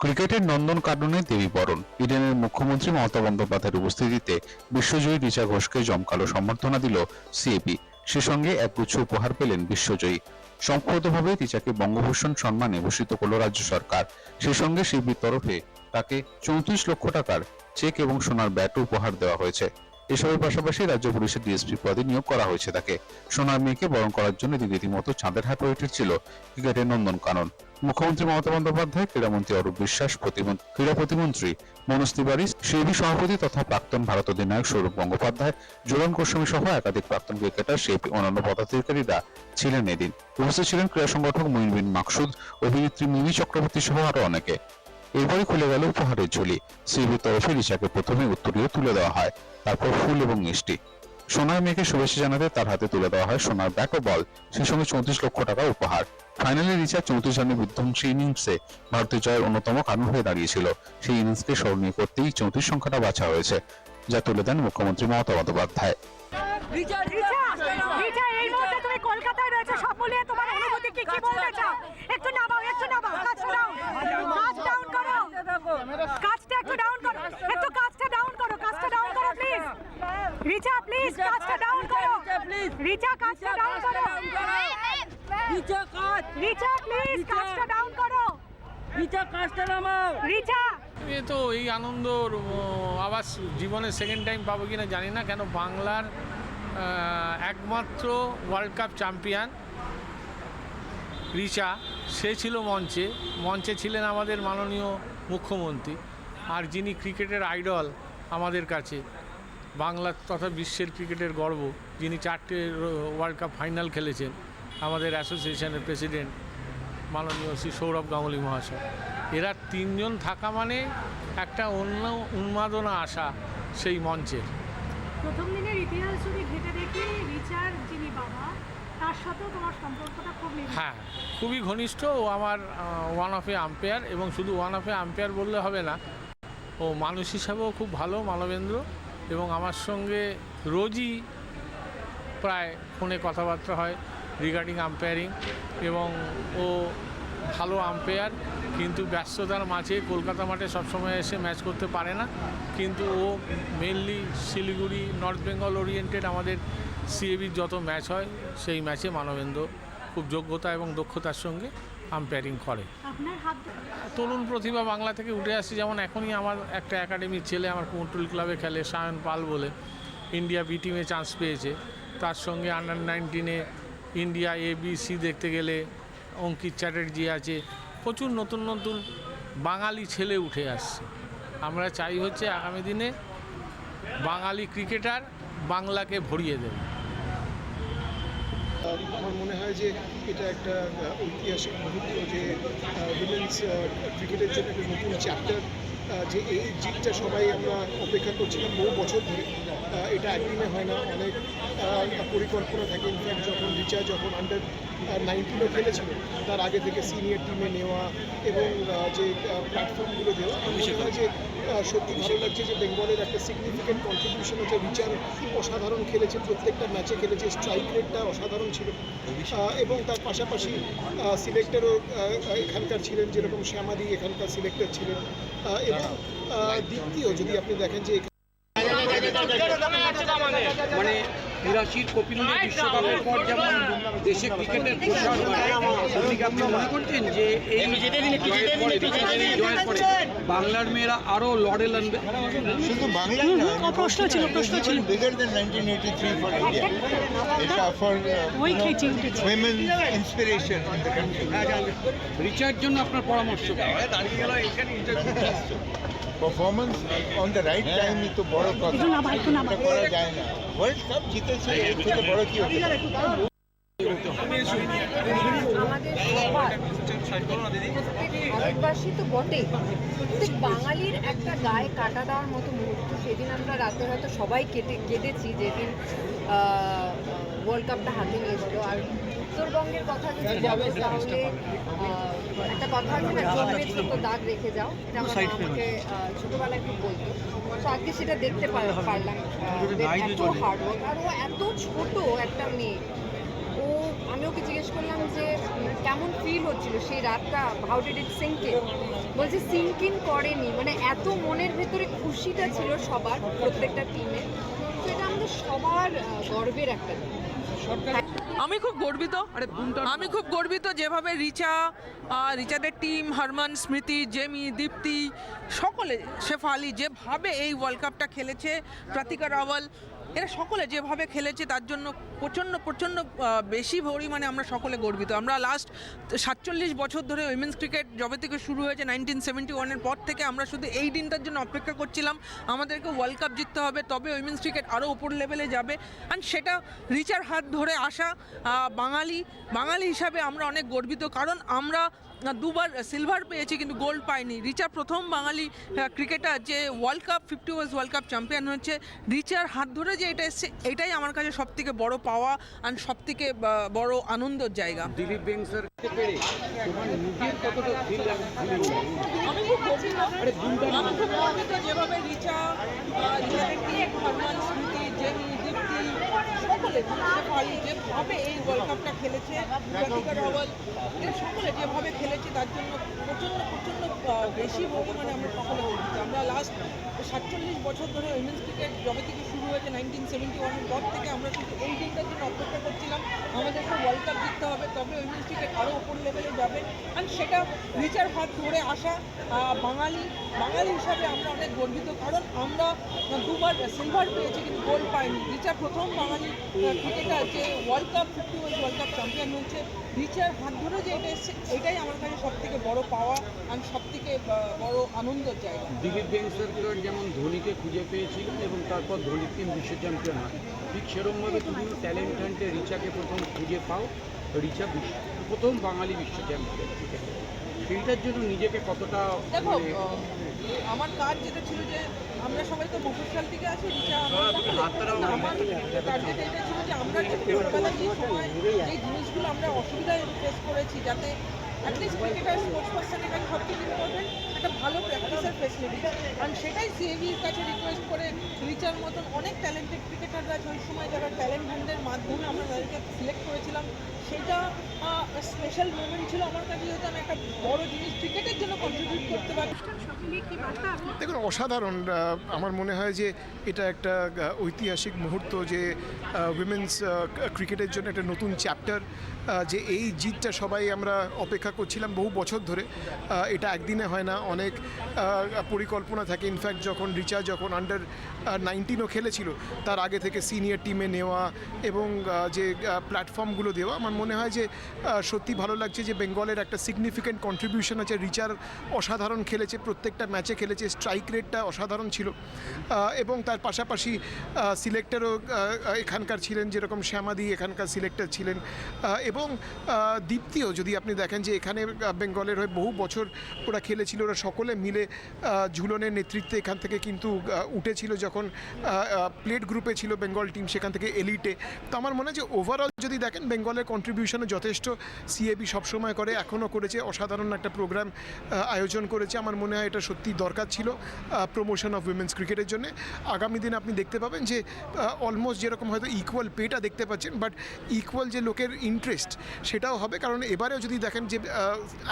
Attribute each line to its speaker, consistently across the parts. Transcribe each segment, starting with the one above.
Speaker 1: ক্রিকেটের নন্দন কাননে দেবী বরণ। ইডেনের মুখ্যমন্ত্রী মমতা বন্দ্যোপাধ্যায়ের উপস্থিতিতে বিশ্বজয়ী রিচা ঘোষকে জমকালো সম্বর্ধনা দিল সিএপি সে সঙ্গে একগুচ্ছ উপহার পেলেন বিশ্বজয়ী। সম্পূর্ণভাবে রিচাকে বঙ্গভূষণ সম্মানে ভূষিত করল রাজ্য সরকার। সে সঙ্গে শিবির তরফে তাকে চৌত্রিশ লক্ষ টাকার চেক এবং সোনার ব্যাট উপহার দেওয়া হয়েছে। এসবের পাশাপাশি রাজ্য পুলিশের ডিএসপি পদে নিয়োগ করা হয়েছে তাকে। সোনার মেয়েকে বরণ করার জন্য রীতিমতো চাঁদের হাট উঠেছিল ক্রিকেটের নন্দন কানন। মুখ্যমন্ত্রী মমতা বন্দ্যোপাধ্যায়, ক্রীড়ামন্ত্রী অরূপ বিশ্বাস ক্রীড়া প্রতিমন্ত্রী মনোজ তিওয়ারি, সেবি সভাপতি তথা প্রাক্তন ভারত অধিনায়ক সৌরভ গঙ্গোপাধ্যায়, জোরান গোস্বামী সহ একাধিক প্রাক্তন ক্রিকেটার সেবি অন্যান্য পদাধিকারীরা ছিলেন এদিন। উপস্থিত ছিলেন ক্রীড়া সংগঠক মঈন বিন মাকসুদ, অভিনেত্রী মিমি চক্রবর্তী সহ আরও অনেকে। এরপরে খুলে গেল উপহারের ঝুলি। সিবির তরফে রিচাকে প্রথমে উত্তরীয় তুলে দেওয়া হয়। তারপর ফুল এবং মিষ্টি। সোনার মেয়েকে শুভেচ্ছা জানাতে তার হাতে তুলে দেওয়া হয় সোনার ব্যাট ও বল। সেই সঙ্গে চৌত্রিশ লক্ষ টাকা উপহার। ফাইনালে রিচা চৌত্রিশ রানের বিধ্বংসী ইনিংসে ভারতের জয়ের অন্যতম কারণ হয়ে দাঁড়িয়েছিল। সেই ইনিংসকে স্মরণীয় করতেই চৌত্রিশ সংখ্যাটা বাছা হয়েছে যা তুলে দেন মুখ্যমন্ত্রী মমতা বন্দ্যোপাধ্যায়।
Speaker 2: কলকাতায় রয়েছে। সব মিলিয়ে তোমার অনুভূতি কি কি বলতে চাও? একটু নামাও একটু নামাও কাজটা ডাউন কাজ ডাউন করো কাজটা একটু ডাউন করো একটু কাজটা ডাউন করো কাজটা ডাউন করো প্লিজ রিচা প্লিজ কাজটা ডাউন করো রিচা কাজটা ডাউন করো
Speaker 3: নিচে কাজ
Speaker 2: রিচা প্লিজ কাজটা ডাউন করো।
Speaker 3: নিচে কাজটা নামাও।
Speaker 2: রিচা
Speaker 4: এ তো এই আনন্দ আবার জীবনে সেকেন্ড টাইম পাবো কিনা জানি না কেন বাংলার একমাত্র ওয়ার্ল্ড কাপ চ্যাম্পিয়ন রিচা সে ছিল মঞ্চে। মঞ্চে ছিলেন আমাদের মাননীয় মুখ্যমন্ত্রী আর যিনি ক্রিকেটের আইডল আমাদের কাছে। বাংলা তথা বিশ্বের ক্রিকেটের গর্ব যিনি চারটে ওয়ার্ল্ড কাপ ফাইনাল খেলেছেন আমাদের অ্যাসোসিয়েশনের প্রেসিডেন্ট মাননীয় শ্রী সৌরভ গাঙ্গুলি মহাশয়। এরা তিনজন থাকা মানে একটা অন্য উন্মাদনা আসা সেই মঞ্চের।
Speaker 2: প্রথম দিনের ইতিহাস যদি ঘেটে দেখি রিচার যিনি বাবা তার সাথেও তোমার সম্পর্কটা খুব
Speaker 4: হ্যাঁ খুবই ঘনিষ্ঠ ও আমার ওয়ান অফ এ আম্পায়ার এবং শুধু ওয়ান অফ এ আম্পায়ার বললে হবে না ও মানুষ হিসাবেও খুব ভালো মানবেন্দ্র এবং আমার সঙ্গে রোজই প্রায় ফোনে কথাবার্তা হয়। রিগার্ডিং আম্পায়ারিং এবং ও ভালো আম্পায়ার কিন্তু ব্যস্ততার মাঝে কলকাতা মাঠে সবসময় এসে ম্যাচ করতে পারে না। কিন্তু ও mainly Siliguri north Bengal oriented আমাদের সিএবির যত ম্যাচ হয় সেই ম্যাচে মানবেন্দ্র খুব যোগ্যতা এবং দক্ষতার সঙ্গে আম্পায়ারিং করে। তরুণ প্রতিভা বাংলা থেকে উঠে আসছে যেমন এখনই আমার একটা একাডেমির ছেলে আমার কুমটুল ক্লাবে খেলে সায়ন পাল বলে ইন্ডিয়া বি টিমে চান্স পেয়েছে। তার সঙ্গে আন্ডার নাইনটিনে ইন্ডিয়া এ বি সি দেখতে গেলে অঙ্কিত চ্যাটার্জি আছে। প্রচুর নতুন নতুন বাঙালি ছেলে উঠে আসছে। আমরা চাই হচ্ছে আগামী দিনে বাঙালি ক্রিকেটার বাংলাকে ভরিয়ে দেবে।
Speaker 5: আমার মনে হয় যে এটা একটা ঐতিহাসিক মুহূর্ত যে উইমেন্স ক্রিকেটের জন্য একটা নতুন চ্যাপ্টার যে এই জিতটা সবাই আমরা অপেক্ষা করছিলাম বহু বছর ধরে। এটা একদিনে হয় না। অনেক পরিকল্পনা থাকে। ইনফ্যাক্ট যখন রিচা যখন আন্ডার নাইনটিনও খেলেছিল তার আগে থেকে সিনিয়র টিমে নেওয়া এবং যে প্ল্যাটফর্মগুলো দেওয়া আমি সেটা যে সত্যি ভালো লাগছে যে বেঙ্গলের একটা সিগনিফিকেন্ট কন্ট্রিবিউশন হচ্ছে রিচার অসাধারণ খেলেছে প্রত্যেকটা ম্যাচে খেলেছে। স্ট্রাইক রেটটা অসাধারণ ছিল। এবং তার পাশাপাশি সিলেক্টরও এখানকার ছিলেন যেরকম শ্যামাদি এখানকার সিলেক্টর ছিলেন। এবং দ্বিতীয় যদি আপনি দেখেন যে
Speaker 6: মানে তিরাশির কপিল বিশ্বকাপের পর যেমন দেশে ক্রিকেটের প্রসার হয় আপনি কি আপনি মনে করছেন যে এই জয়ের পরে, জয়ের পরে বাংলার মেয়েরা আরও লড়ে আনবে
Speaker 7: শুধু বাংলায় না প্রশ্ন ছিল প্রশ্ন ছিল। বিগার দেন 1983 ফর ইন্ডিয়া এটা ফর
Speaker 2: ওই খেঁচে উঠেছে
Speaker 7: women inspiration in the country
Speaker 6: রিচার্জ জন্য আপনার পরামর্শ। কি?
Speaker 7: Performance on the right time তো বড় কথা। করা যায় না। ওয়ার্ল্ড কাপ জিতেছে এর থেকে বড় কি হতে
Speaker 8: আমাদের সবার ভারতবাসী তো বটেই কিন্তু বাঙালির একটা গায়ে কাটা দেওয়ার মতো মুহূর্ত। সেদিন আমরা রাতে হয়তো সবাই কেটে কেঁদেছি যেদিন ওয়ার্ল্ড কাপটা হাতে নিয়েছিল। আর উত্তরবঙ্গের কথা যদি বলো তাহলে একটা কথা আছে না জন্মের ছোট দাগ রেখে যাও। এটা আমার মা আমাকে ছোটবেলায় খুব বলতো। তো আজকে সেটা দেখতে পার- পারলাম এত হার্ডওয়ার্ক আর ও এত ছোট একটা মেয়ে। ও আমি ওকে জিজ্ঞেস করলাম যে কেমন ফিল হচ্ছিল সেই রাতটা? হাউ ডিড ইট সিঙ্ক বলছে সিঙ্ক ইন করেনি। মানে এত মনের ভেতরে খুশিটা ছিল সবার প্রত্যেকটা টিমে তো এটা আমাদের সবার গর্বের একটা দিন
Speaker 9: আমি খুব গর্বিত। আমি খুব গর্বিত যেভাবে রিচা রিচাদের টিম হারমান স্মৃতি জেমি দীপ্তি সকলে শেফালি যেভাবে এই ওয়ার্ল্ড কাপটা খেলেছে প্রাতিকা রাওয়াল এরা সকলে যেভাবে খেলেছে, তার জন্য প্রচণ্ড প্রচণ্ড বেশি পরিমাণে আমরা সকলে গর্বিত। আমরা লাস্ট সাতচল্লিশ বছর ধরে উইমেন্স ক্রিকেট যবে থেকে শুরু হয়েছে নাইনটিন সেভেন্টি ওয়ানের পর থেকে আমরা শুধু এই দিনটার জন্য অপেক্ষা করছিলাম। আমাদেরকে ওয়ার্ল্ড কাপ জিততে হবে, তবে উইমেন্স ক্রিকেট আরও উপর লেভেলে যাবে। অ্যান্ড সেটা রিচার হাত ধরে আসা বাঙালি বাঙালি হিসাবে আমরা অনেক গর্বিত, কারণ আমরা দুবার সিলভার পেয়েছি কিন্তু গোল্ড পাইনি। রিচা প্রথম বাঙালি ক্রিকেটার যে ওয়ার্ল্ড কাপ ফিফটি ওয়ার্স ওয়ার্ল্ড কাপ চ্যাম্পিয়ন হচ্ছে রিচার হাত ধরে যে এটা এসছে এটাই আমার কাছে সব থেকে বড় পাওয়া আর সব থেকে বড় আনন্দের জায়গা।
Speaker 6: দিলীপ
Speaker 9: যেভাবে রিচা টিম হরমান স্মৃতি জেমি দীপ্তি সকলে শেফালি যেভাবে এই ওয়ার্ল্ড কাপটা খেলেছে সকলে যেভাবে খেলেছে, তার জন্য প্রচণ্ড প্রচণ্ড বেশি পরিমাণে আমরা লাস্ট সাতচল্লিশ বছর ধরে উইমেন্স ক্রিকেট যবে থেকে শুরু হয়েছে নাইনটিন সেভেন্টি ওয়ানের পর থেকে আমরা শুধু এই দিনটার জন্য অপেক্ষা করছিলাম। আমাদেরকে ওয়ার্ল্ড কাপ জিততে হবে, তবে উইমেন্স ক্রিকেট আরও উপর লেভেলে যাবে। অ্যান্ড সেটা রিচার হাত ধরে আসা বাঙালি বাঙালি হিসাবে আমরা অনেক গর্বিত, কারণ আমরা দুবার সিলভার পেয়েছি কিন্তু গোল্ড পাইনি। রিচা প্রথম বাঙালি ক্রিকেটার যে world cup fifty world cup champion হচ্ছে রিচার হাত ধরে যে এটা এসছে, এটাই আমার কাছে সব থেকে বড় পাওয়া আর সব থেকে বড় আনন্দের জায়গা।
Speaker 6: দিলীপ বেংসারকর যেমন ধোনিকে খুঁজে পেয়েছিলেন এবং তারপর ধোনির টিম বিশ্ব চ্যাম্পিয়ন হয়। ঠিক সেরকমভাবে তুমিও ট্যালেন্ট হান্টে রিচাকে প্রথম খুঁজে পাও, রিচা বিশ্ব, প্রথম বাঙালি বিশ্ব চ্যাম্পিয়ন ক্রিকেটে সেইটার জন্য নিজেকে কতটা
Speaker 9: দেখো
Speaker 6: মানে,
Speaker 9: আমার কাজ যেটা ছিল যে আমরা সবাই তো মফস্বল থেকে আছি রিচা আমার টার্গেট এটা ছিল যে আমরা যে ছোটবেলা যে সময় যে জিনিসগুলো আমরা অসুবিধায় ফেস করেছি যাতে অ্যাটলিস্ট ক্রিকেটার স্পোর্টস পার্সন এখানে সবচেয়ে ইম্পর্টেন্ট একটা ভালো প্র্যাকটিসের ফেসিলিটি আর সেটাই সিএবির কাছে রিকোয়েস্ট করে রিচার মতন অনেক ট্যালেন্টেড ক্রিকেটাররা আছে। ওই সময় যারা ট্যালেন্ট হ্যান্ডের মাধ্যমে আমরা তাদেরকে সিলেক্ট করেছিলাম। সেটা স্পেশাল মোমেন্ট ছিল। আমার কাছে যেহেতু আমি একটা বড় জিনিস ক্রিকেটের জন্য কন্ট্রিবিউট করতে পারি।
Speaker 5: দেখুন, অসাধারণ আমার মনে হয় যে এটা একটা ঐতিহাসিক মুহূর্ত যে উইমেন্স ক্রিকেটের জন্য একটা নতুন চ্যাপ্টার যে এই জিতটা সবাই আমরা অপেক্ষা করছিলাম বহু বছর ধরে। এটা একদিনে হয় না, অনেক পরিকল্পনা থাকে। ইনফ্যাক্ট যখন রিচা যখন আন্ডার নাইনটিনও খেলেছিল, তার আগে থেকে সিনিয়র টিমে নেওয়া এবং যে প্ল্যাটফর্মগুলো দেওয়া, আমার মনে হয় যে সত্যি ভালো লাগছে যে বেঙ্গলের একটা সিগনিফিক্যান্ট কন্ট্রিবিউশন আছে। রিচার অসাধারণ খেলেছে প্রত্যেকটা ম্যাচে খেলেছে স্ট্রাইক রেটটা অসাধারণ ছিল। এবং তার পাশাপাশি সিলেক্টরও এখানকার ছিলেন যেরকম শ্যামাদি, এখানকার সিলেক্টর ছিলেন। এবং দীপ্তিও যদি আপনি দেখেন যে এখানে বেঙ্গলের হয়ে বহু বছর ওরা খেলেছিল, ওরা সকলে মিলে ঝুলনের নেতৃত্বে এখান থেকে কিন্তু উঠেছিল যখন প্লেট গ্রুপে ছিল বেঙ্গল টিম সেখান থেকে এলিটে তো আমার মনে হয় যে ওভারঅল যদি দেখেন, বেঙ্গলের কন্ট্রিবিউশনও যথেষ্ট। সিএবি সবসময় করে, এখনও করেছে। অসাধারণ একটা প্রোগ্রাম আয়োজন করেছে। আমার মনে হয় এটা সত্যি দরকার ছিল প্রমোশন অফ উইমেন্স ক্রিকেটের জন্য। আগামী দিনে আপনি দেখতে পাবেন যে অলমোস্ট যেরকম হয়তো ইকুয়াল পেটা দেখতে পাচ্ছেন বাট ইকুয়াল যে লোকের ইন্টারেস্ট সেটাও হবে। কারণ এবারেও যদি দেখেন যে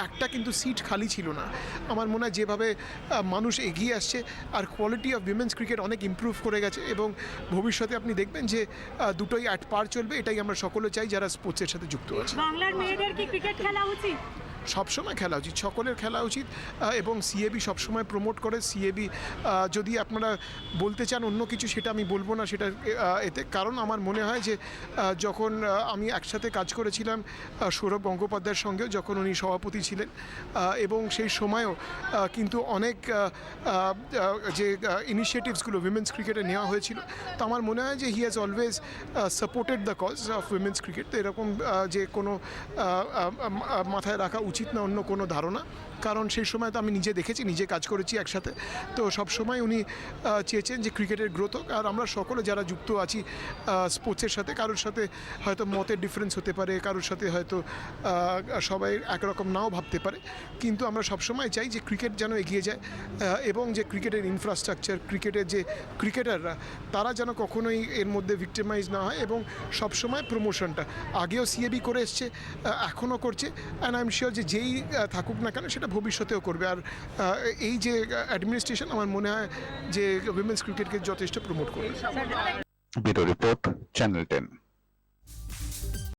Speaker 5: একটা কিন্তু সিট খালি ছিল না। আমার মনে হয় যেভাবে মানুষ এগিয়ে আসছে, আর কোয়ালিটি অফ উইমেন্স ক্রিকেট অনেক ইমপ্রুভ করে গেছে এবং ভবিষ্যতে আপনি দেখবেন যে দুটোই অ্যাট পার চলবে। এটাই আমরা সকলে চাই যারা স্পোর্টসের সাথে যুক্ত আছে।
Speaker 2: বাংলার মেয়েদের কি ক্রিকেট খেলা উচিত?
Speaker 5: সবসময় খেলা উচিত, সকলের খেলা উচিত এবং সিএবি সবসময় প্রমোট করে। সিএবি যদি আপনারা বলতে চান অন্য কিছু, সেটা আমি বলব না, সেটা এতে কারণ আমার মনে হয় যে যখন আমি একসাথে কাজ করেছিলাম সৌরভ গঙ্গোপাধ্যায়ের সঙ্গেও, যখন উনি সভাপতি ছিলেন এবং সেই সময়ও কিন্তু অনেক যে ইনিশিয়েটিভসগুলো উইমেন্স ক্রিকেটে নেওয়া হয়েছিল, তো আমার মনে হয় যে he has always supported the cause of women's cricket তো এরকম যে কোনো মাথায় রাখা উচিত না অন্য কোনো ধারণা? কারণ সেই সময় তো আমি নিজে দেখেছি, নিজে কাজ করেছি একসাথে। তো সব সময় উনি চেয়েছেন যে ক্রিকেটের গ্রোথ হোক। আর আমরা সকলে যারা যুক্ত আছি স্পোর্টসের সাথে, কারোর সাথে হয়তো মতের ডিফারেন্স হতে পারে, কারোর সাথে হয়তো সবাই একরকম নাও ভাবতে পারে। কিন্তু আমরা সবসময় চাই যে ক্রিকেট যেন এগিয়ে যায় এবং যে ক্রিকেটের ইনফ্রাস্ট্রাকচার ক্রিকেটের যে ক্রিকেটাররা তারা যেন কখনোই এর মধ্যে ভিক্টিমাইজ না হয় এবং সবসময় প্রমোশনটা আগেও সিএবি করে এসছে এখনও করছে। অ্যান্ড আই এম শিওর যে যেই থাকুক না কেন, সেটা ভবিষ্যতেও করবে। আর এই যে অ্যাডমিনিস্ট্রেশন আমার মনে হয় যে উইমেন্স ক্রিকেটকে যথেষ্ট প্রমোট করবে।
Speaker 1: Bureau report, channel ten.